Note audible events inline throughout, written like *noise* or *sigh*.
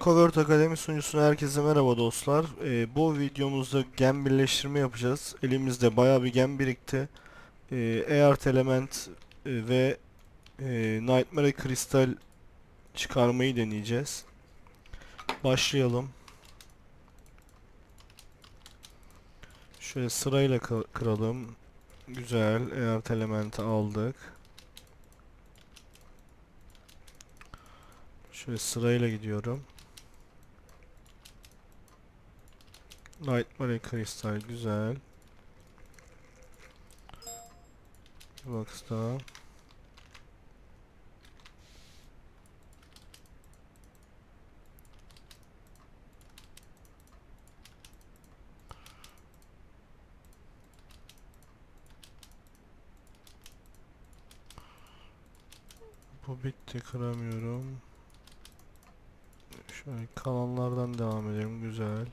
Covert Akademi sunucusuna herkese merhaba dostlar. Ee, bu videomuzda gem birleştirme yapacağız. Elimizde baya bir gem birikti. Ee, Earth Element e, ve e, Nightmare Kristal çıkarmayı deneyeceğiz. Başlayalım. Şöyle sırayla kı- kıralım. Güzel. Earth Element'i aldık. Şöyle sırayla gidiyorum. Nightmare Kristal güzel. Box'ta. Bu bitti kıramıyorum. Şöyle kalanlardan devam edelim güzel.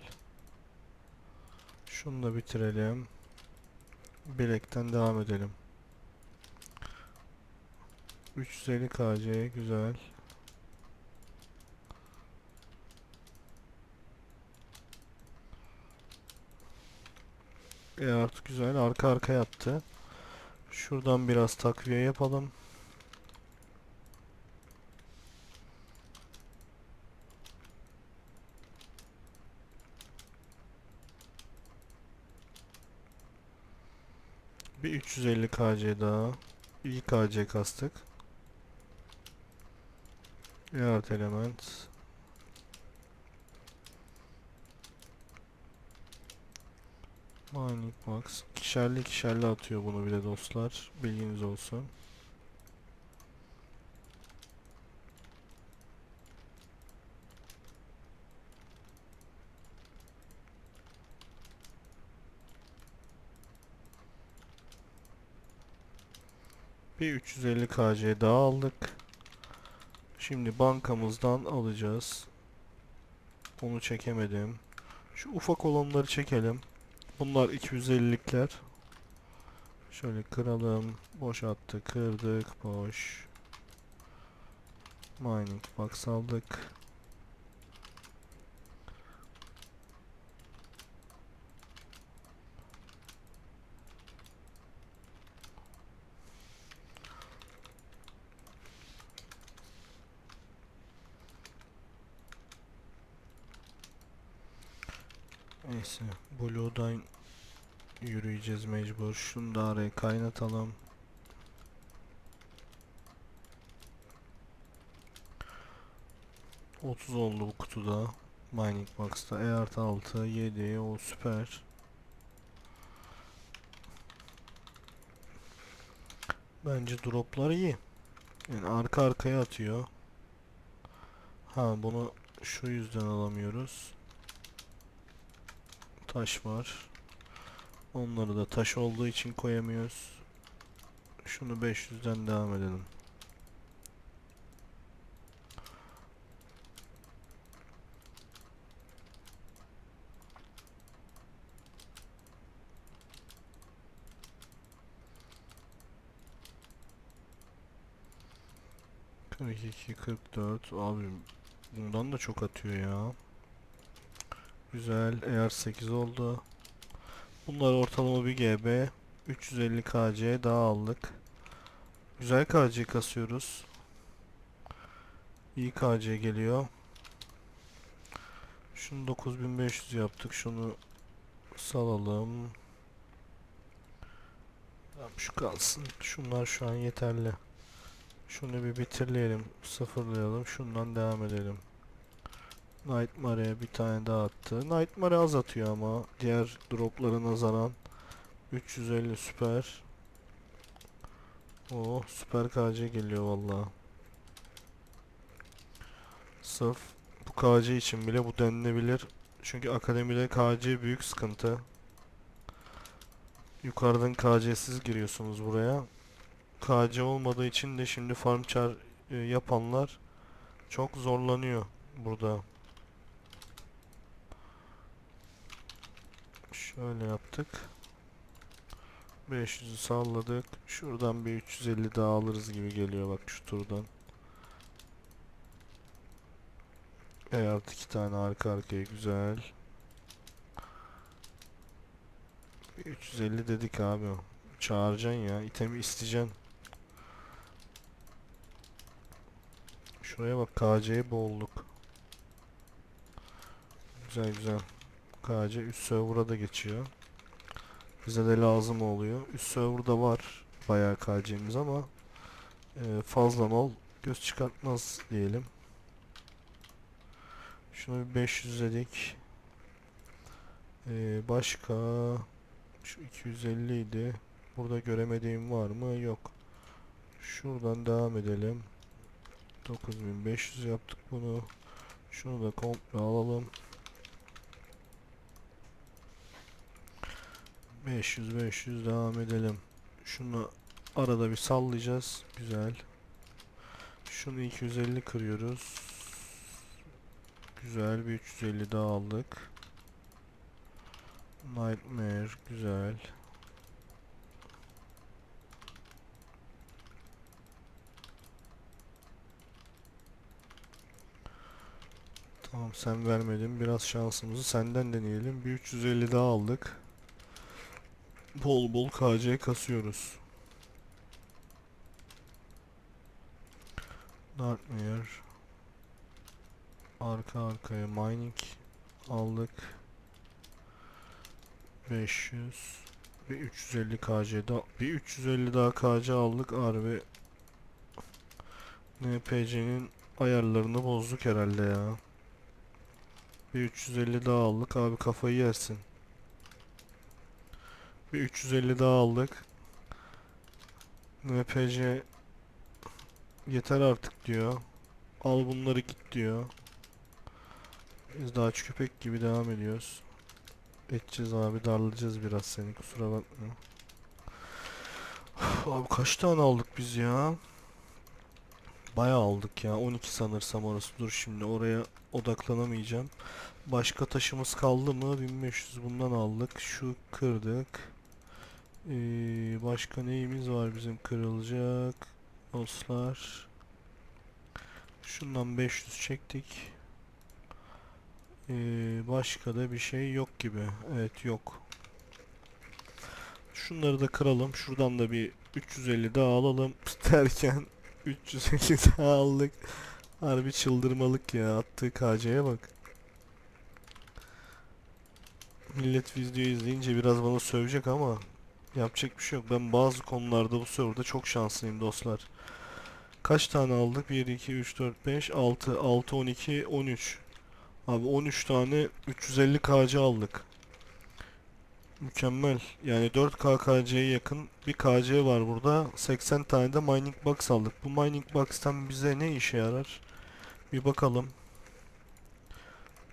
Şunu da bitirelim. Bilekten devam edelim. 350 KC güzel. E artık güzel arka arka yattı. Şuradan biraz takviye yapalım. Bir 350 KC daha. İyi KC kastık. Yart element. Mining box. İkişerli ikişerli atıyor bunu bile dostlar. Bilginiz olsun. Bir 350 KC daha aldık. Şimdi bankamızdan alacağız. Onu çekemedim. Şu ufak olanları çekelim. Bunlar 250'likler. Şöyle kıralım. Boşalttı, kırdık, boş. Mining box aldık. Neyse, Blue'dan yürüyeceğiz mecbur. Şunu da araya kaynatalım. Otuz oldu bu kutuda. Mining Box'ta. E artı 6, 7, o süper. Bence droplar iyi. Yani arka arkaya atıyor. Ha bunu şu yüzden alamıyoruz. Taş var. Onları da taş olduğu için koyamıyoruz. Şunu 500'den devam edelim. Kırk iki, kırk dört. Abi bundan da çok atıyor ya. Güzel. Eğer 8 oldu. Bunlar ortalama bir GB. 350 KC daha aldık. Güzel KC kasıyoruz. İyi KC geliyor. Şunu 9500 yaptık. Şunu salalım. Şu kalsın. Şunlar şu an yeterli. Şunu bir bitirleyelim. Sıfırlayalım. Şundan devam edelim. Nightmare'ye bir tane daha attı. Nightmare az atıyor ama diğer droplara nazaran 350 süper. O süper KC geliyor valla. Sırf bu KC için bile bu denilebilir. Çünkü akademide KC büyük sıkıntı. Yukarıdan KC'siz giriyorsunuz buraya. KC olmadığı için de şimdi farm char e, yapanlar çok zorlanıyor burada. Şöyle yaptık. 500'ü salladık. Şuradan bir 350 daha alırız gibi geliyor bak şu turdan. E artı iki tane arka arkaya güzel. 350 dedik abi. Çağıracaksın ya. itemi isteyeceksin. Şuraya bak KC'ye boğulduk. Güzel güzel. KC üst server'a da geçiyor. Bize de lazım oluyor. Üst server'da var bayağı KC'miz ama e, fazla mal göz çıkartmaz diyelim. Şunu bir 500 dedik. E, başka şu 250 idi. Burada göremediğim var mı? Yok. Şuradan devam edelim. 9500 yaptık bunu. Şunu da komple alalım. 500 500 devam edelim. Şunu arada bir sallayacağız. Güzel. Şunu 250 kırıyoruz. Güzel bir 350 daha aldık. Nightmare güzel. Tamam sen vermedin. Biraz şansımızı senden deneyelim. Bir 350 daha aldık. Bol bol KC kasıyoruz. Nightmare. Arka arkaya mining aldık. 500 ve 350 KC daha bir 350 daha KC aldık harbi NPC'nin ayarlarını bozduk herhalde ya. Bir 350 daha aldık abi kafayı yersin. Bir 350 daha aldık. NPC yeter artık diyor. Al bunları git diyor. Biz daha aç köpek gibi devam ediyoruz. Edeceğiz abi darlayacağız biraz seni kusura bakma. Abi kaç tane aldık biz ya? Bayağı aldık ya 12 sanırsam orası dur şimdi oraya odaklanamayacağım. Başka taşımız kaldı mı? 1500 bundan aldık. Şu kırdık. Ee, başka neyimiz var bizim kırılacak? Dostlar. Şundan 500 çektik. Ee, başka da bir şey yok gibi. Evet yok. Şunları da kıralım. Şuradan da bir 350 daha alalım *laughs* derken 350 daha aldık. Harbi çıldırmalık ya. Attığı KC'ye bak. Millet videoyu izleyince biraz bana sövecek ama yapacak bir şey yok. Ben bazı konularda bu serverda çok şanslıyım dostlar. Kaç tane aldık? 1, 2, 3, 4, 5, 6, 6, 12, 13. Abi 13 tane 350 KC aldık. Mükemmel. Yani 4K KC'ye yakın bir KC var burada. 80 tane de mining box aldık. Bu mining box'tan bize ne işe yarar? Bir bakalım.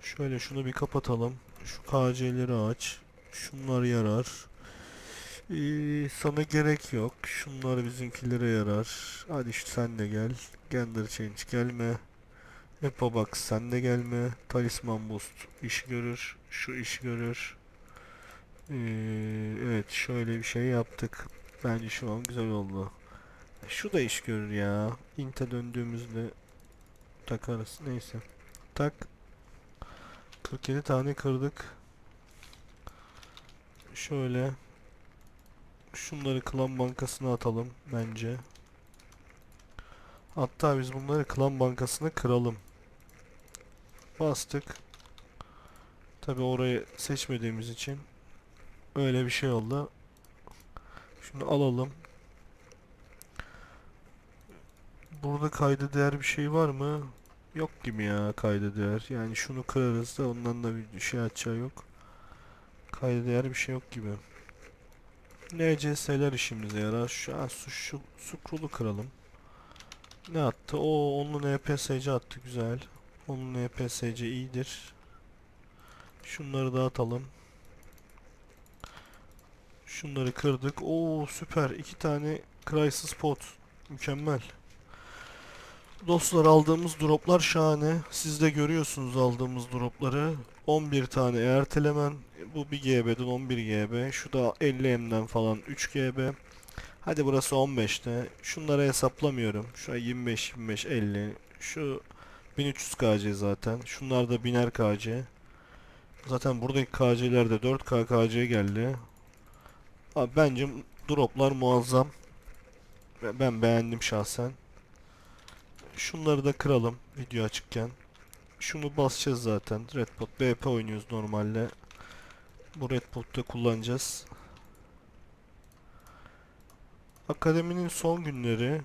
Şöyle şunu bir kapatalım. Şu KC'leri aç. Şunlar yarar. Ee, sana gerek yok. Şunlar bizimkilere yarar. Hadi işte sen de gel. Gender change gelme. Epo box sen de gelme. Talisman boost iş görür. Şu iş görür. Ee, evet şöyle bir şey yaptık. Bence şu an güzel oldu. Şu da iş görür ya. Inte döndüğümüzde takarız. Neyse. Tak. 47 tane kırdık. Şöyle. Şunları klan bankasına atalım bence. Hatta biz bunları klan bankasına kıralım. Bastık. Tabi orayı seçmediğimiz için öyle bir şey oldu. Şunu alalım. Burada kayda değer bir şey var mı? Yok gibi ya kayda değer. Yani şunu kırarız da ondan da bir şey açacağı yok. Kayda değer bir şey yok gibi. NCS'ler işimize yarar. Şu an su, şu, scroll'u kıralım. Ne attı? O onun NPSC attı güzel. Onun NPSC iyidir. Şunları dağıtalım. Şunları kırdık. Oo süper. iki tane Crisis Pot. Mükemmel. Dostlar aldığımız droplar şahane. Siz de görüyorsunuz aldığımız dropları. 11 tane ertelemen. Bu 1 GB'den 11 GB. Şu da 50M'den falan 3 GB. Hadi burası 15'te. Şunları hesaplamıyorum. Şu 25, 25, 50. Şu 1300 KC zaten. Şunlar da 1000'er KC. Zaten buradaki KC'ler de 4K KC geldi. Abi bence droplar muazzam. Ben beğendim şahsen. Şunları da kıralım video açıkken. Şunu basacağız zaten. Redpot BP oynuyoruz normalde. Bu Redpot'ta kullanacağız. Akademinin son günleri.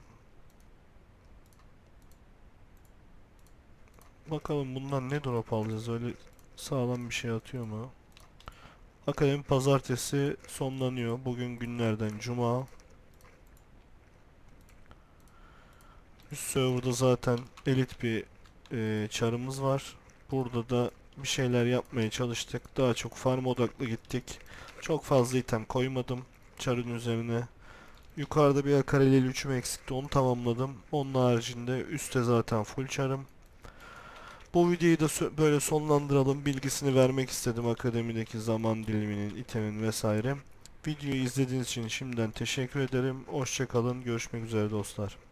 Bakalım bundan ne drop alacağız öyle sağlam bir şey atıyor mu? Akademi pazartesi sonlanıyor. Bugün günlerden cuma. Üst serverda zaten elit bir e, çarımız var. Burada da bir şeyler yapmaya çalıştık. Daha çok farm odaklı gittik. Çok fazla item koymadım çarın üzerine. Yukarıda bir akareli üçüm eksikti. Onu tamamladım. Onun haricinde üstte zaten full çarım. Bu videoyu da böyle sonlandıralım. Bilgisini vermek istedim akademideki zaman diliminin, itemin vesaire. Videoyu izlediğiniz için şimdiden teşekkür ederim. Hoşçakalın. Görüşmek üzere dostlar.